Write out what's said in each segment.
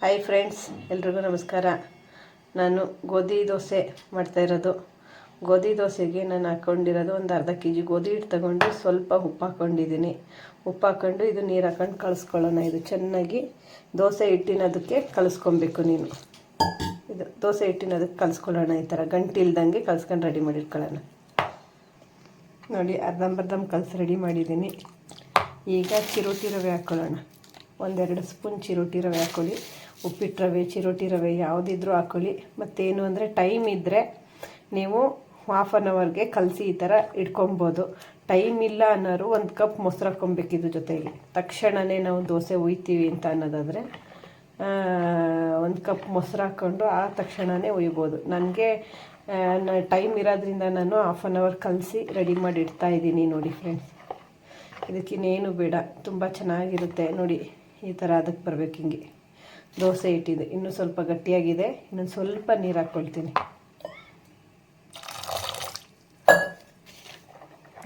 Hi friends ಎಲ್ರಿಗೂ ನಮಸ್ಕಾರ. ನಾನು ಗೋಧಿ ದೋಸೆ ಮಾಡ್ತಾಯಿರೋದು ಗೋಧಿ ದೋಸೆಗೆ ನಾನು ಹಾಕ್ಕೊಂಡಿರೋದು ಒಂದು ಅರ್ಧ ಕೆ ಜಿ ಗೋಧಿ ಹಿಟ್ಟು ತಗೊಂಡು ಸ್ವಲ್ಪ ಉಪ್ಪು ಹಾಕ್ಕೊಂಡಿದ್ದೀನಿ ಉಪ್ಪು ಹಾಕ್ಕೊಂಡು ಇದು ನೀರು ಹಾಕ್ಕೊಂಡು ಕಳಿಸ್ಕೊಳ್ಳೋಣ. ಇದು ಚೆನ್ನಾಗಿ ದೋಸೆ ಹಿಟ್ಟಿನದಕ್ಕೆ ಕಳಿಸ್ಕೊಬೇಕು ನೀನು. ಇದು ದೋಸೆ ಹಿಟ್ಟಿನದಕ್ಕೆ ಕಲಿಸ್ಕೊಳ್ಳೋಣ ಈ ಥರ ಗಂಟಿಲ್ದಂಗೆ ಕಲ್ಸ್ಕೊಂಡು ರೆಡಿ ಮಾಡಿಟ್ಕೊಳ್ಳೋಣ. ನೋಡಿ, ಅರ್ಧಂಬರ್ಧಂ ಕಲಸಿ ರೆಡಿ ಮಾಡಿದ್ದೀನಿ. ಈಗ ಚಿರೋಟಿ ರವೆ ಹಾಕ್ಕೊಳ್ಳೋಣ ಒಂದೆರಡು ಸ್ಪೂನ್ ಚಿರೋಟಿ ರವೆ ಹಾಕ್ಕೊಳ್ಳಿ ಉಪ್ಪಿಟ್ಟು ರವೆ, ಚಿರೋಟಿ ರವೆ ಯಾವುದಿದ್ರೂ ಹಾಕೊಳ್ಳಿ. ಮತ್ತೇನು ಅಂದರೆ ಟೈಮ್ ಇದ್ದರೆ ನೀವು ಹಾಫ್ ಆನ್ ಅವರ್ಗೆ ಕಲಸಿ ಈ ಥರ ಇಟ್ಕೊಬೋದು. ಟೈಮ್ ಇಲ್ಲ ಅನ್ನೋರು ಒಂದು ಕಪ್ ಮೊಸರು ಹಾಕ್ಕೊಬೇಕಿದ್ದು ಜೊತೆಗೆ. ತಕ್ಷಣವೇ ನಾವು ದೋಸೆ ಒಯ್ತೀವಿ ಅಂತ ಅನ್ನೋದಾದರೆ ಒಂದು ಕಪ್ ಮೊಸರು ಹಾಕ್ಕೊಂಡು ಆ ತಕ್ಷಣವೇ ಒಯ್ಬೋದು ನನಗೆ ಟೈಮ್ ಇರೋದ್ರಿಂದ ನಾನು ಹಾಫ್ ಆನ್ ಅವರ್ ಕಲಸಿ ರೆಡಿ ಮಾಡಿ ಇಡ್ತಾ ಇದ್ದೀನಿ ನೋಡಿ ಫ್ರೆಂಡ್ಸ್ ಇದಕ್ಕಿನ್ನೇನು ಬೇಡ. ತುಂಬ ಚೆನ್ನಾಗಿರುತ್ತೆ. ನೋಡಿ, ಈ ಥರ ಅದಕ್ಕೆ ಬರಬೇಕು ಹಿಂಗೆ. ದೋಸೆ ಇಟ್ಟಿದೆ. ಇನ್ನೂ ಸ್ವಲ್ಪ ಗಟ್ಟಿಯಾಗಿದೆ. ಇನ್ನೊಂದು ಸ್ವಲ್ಪ ನೀರು ಹಾಕ್ಕೊಳ್ತೀನಿ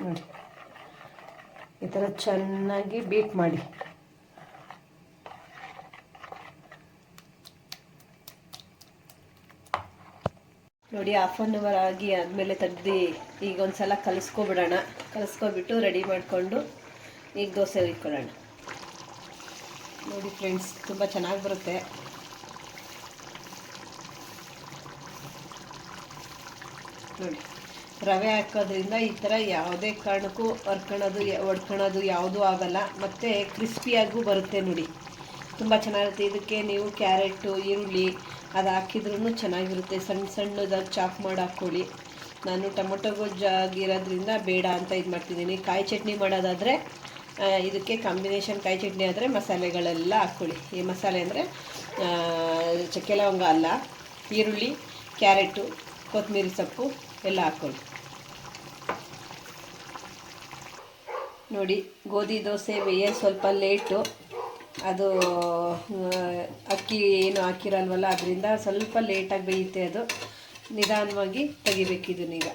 ನೋಡಿ. ಈ ಥರ ಚೆನ್ನಾಗಿ ಬೀಟ್ ಮಾಡಿ. ನೋಡಿ ಹಾಫ್ ಆನ್ ಅವರ್ ಆಗಿ ಆದಮೇಲೆ ತೆಗ್ದು ಈಗ ಒಂದು ಸಲ ಕಲಿಸ್ಕೊಬಿಡೋಣ. ಕಲಿಸ್ಕೊಬಿಟ್ಟು ರೆಡಿ ಮಾಡಿಕೊಂಡು ಈಗ ದೋಸೆ ಇಟ್ಕೊಳ್ಳೋಣ. ನೋಡಿ ಫ್ರೆಂಡ್ಸ್, ತುಂಬ ಚೆನ್ನಾಗಿ ಬರುತ್ತೆ. ನೋಡಿ, ರವೆ ಹಾಕೋದ್ರಿಂದ ಈ ಥರ ಯಾವುದೇ ಕಾರಣಕ್ಕೂ ಹೊರ್ಕೊಳ್ಳೋದು ಒಡ್ಕೊಳೋದು ಯಾವುದೂ ಆಗಲ್ಲ. ಮತ್ತು ಕ್ರಿಸ್ಪಿಯಾಗೂ ಬರುತ್ತೆ ನೋಡಿ. ತುಂಬ ಚೆನ್ನಾಗಿರುತ್ತೆ. ಇದಕ್ಕೆ ನೀವು ಕ್ಯಾರೆಟು, ಈರುಳ್ಳಿ ಅದು ಹಾಕಿದ್ರೂ ಚೆನ್ನಾಗಿರುತ್ತೆ. ಸಣ್ಣ ಸಣ್ಣದಾಗಿ ಚಾಪ್ ಮಾಡಿ ಹಾಕ್ಕೊಳ್ಳಿ ನಾನು ಟೊಮೊಟೊ ಗೊಜ್ಜಾಗಿರೋದ್ರಿಂದ ಬೇಡ ಅಂತ ಇದು ಮಾಡ್ತಿದ್ದೀನಿ. ಕಾಯಿ ಚಟ್ನಿ ಮಾಡೋದಾದರೆ ಇದಕ್ಕೆ ಕಾಂಬಿನೇಷನ್ ಕಾಯಿ ಚಟ್ನಿ ಆದರೆ ಮಸಾಲೆಗಳೆಲ್ಲ ಹಾಕ್ಕೊಳ್ಳಿ. ಈ ಮಸಾಲೆ ಅಂದರೆ ಚಕ್ಕೆ ಲವಂಗ ಅಲ್ಲ, ಈರುಳ್ಳಿ, ಕ್ಯಾರೆಟು ಕೊತ್ತಂಬರಿ ಸೊಪ್ಪು ಎಲ್ಲ ಹಾಕ್ಕೊಳ್ಳಿ. ನೋಡಿ, ಗೋಧಿ, ದೋಸೆ ಬೇಯ ಸ್ವಲ್ಪ ಲೇಟು. ಅದು ಅಕ್ಕಿ ಏನು ಹಾಕಿರಲ್ವಲ್ಲ, ಅದರಿಂದ ಸ್ವಲ್ಪ ಲೇಟಾಗಿ ಬೇಯುತ್ತೆ ಅದು. ನಿಧಾನವಾಗಿ ತೆಗಿಬೇಕಿದನ್ನೀಗ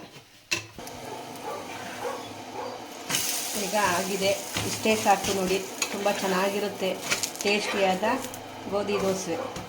ಈಗ ಆಗಿದೆ. ಇಷ್ಟೇ ಸಾಕು ನೋಡಿ. ತುಂಬ ಚೆನ್ನಾಗಿರುತ್ತೆ. ಟೇಸ್ಟಿಯಾದ ಗೋಧಿ ದೋಸೆ.